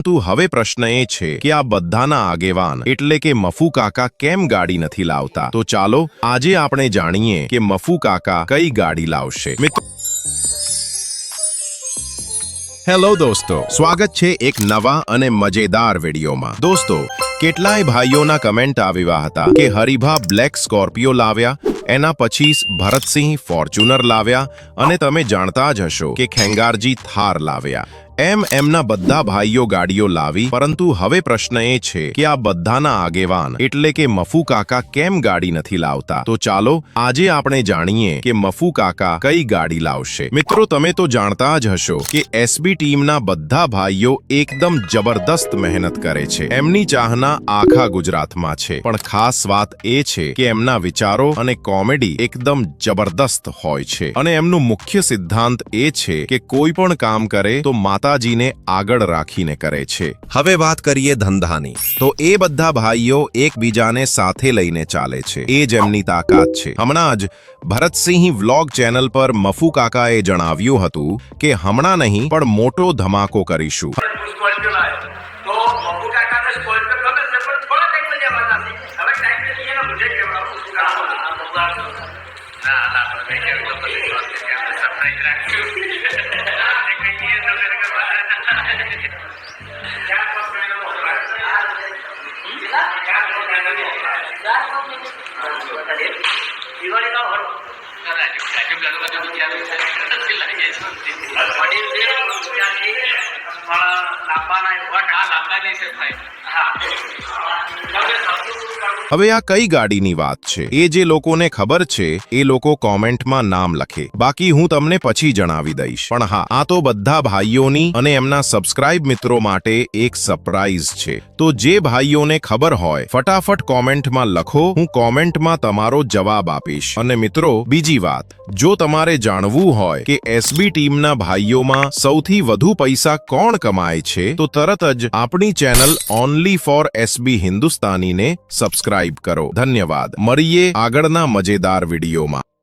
પરંતુ હવે પ્રશ્ન એ છે કે આ બધાના આગેવાન એટલે કે મફુ કાકા કેમ ગાડી નથી લાવતા? તો ચાલો, આજે આપણે જાણીએ કે મફુ કાકા કઈ ગાડી લાવશે. હેલો દોસ્તો, સ્વાગત છે એક નવા અને મજેદાર વિડીયોમાં. દોસ્તો, કેટલાય ભાઈઓના કમેન્ટ આવ્યા હતા કે હરિભા બ્લેક સ્કોર્પિયો લાવ્યા, એના પછી ભરતસિંહ ફોર્ચ્યુનર લાવ્યા, અને તમે જાણતા જ હશો કે ખેંગારજી થાર લાવ્યા. એમ એમના બધા ભાઈઓ ગાડીઓ લાવી, પરંતુ હવે પ્રશ્ન એ છે કે આ બધાના આગેવાન એટલે કે મફુ કાકા કેમ ગાડી નથી લાવતા? તો ચાલો, આજે આપણે જાણીએ કે મફુ કાકા કઈ ગાડી લાવશે. મિત્રો, તમે તો જાણતા જ હશો કે એસબી ટીમના બધા ભાઈઓ એકદમ જબરદસ્ત મહેનત કરે છે. એમની ચાહના આખા ગુજરાતમાં છે. પણ ખાસ વાત એ છે કે એમના વિચારો અને કોમેડી એકદમ જબરદસ્ત હોય છે. અને એમનું મુખ્ય સિદ્ધાંત એ છે કે કોઈ પણ કામ કરે તો માતાજીને આગળ રાખીને કરે છે. હવે વાત કરીએ ધંધાની. તો એ બધા ભાઈઓ એકબીજાને સાથે લઈને ચાલે છે. એ જ એમની તાકાત છે. હમણાં જ ભરતસિંહ વ્લોગ ચેનલ પર મફુ કાકાએ જણાવ્યું હતું કે હમણાં નહીં પણ મોટો ધમાકો કરીશું. ના ના મેં કેવું કાકાને સરપ્રાઈઝ ગમે પણ લાંબાના વટ આ લાંબાની છે ભાઈ હા. હવે આ કઈ ગાડીની વાત છે? એ જે લોકોને ખબર છે, એ લોકો કોમેન્ટમાં નામ લખે. બાકી હું તમને પછી જણાવી દઈશ. પણ હા, આ તો બધા ભાઈઓની અને એમના સબસ્ક્રાઇબ મિત્રો માટે એક સરપ્રાઈઝ છે. તો જે ભાઈઓને ખબર હોય, ફટાફટ કોમેન્ટમાં લખો, હું કોમેન્ટમાં તમારો જવાબ આપીશ. અને મિત્રો, બીજી વાત, જો તમારે જાણવું હોય કે એસબી ટીમના ભાઈઓમાં સૌથી વધુ પૈસા કોણ કમાય છે, તો તરત જ આપણી ચેનલ ઓનલી ફોર એસબી હિન્દુસ્તાનીને સબસ્ક્રાઇબ કરો. ધન્યવાદ. મળીએ આગળના મજેદાર વિડીયોમાં.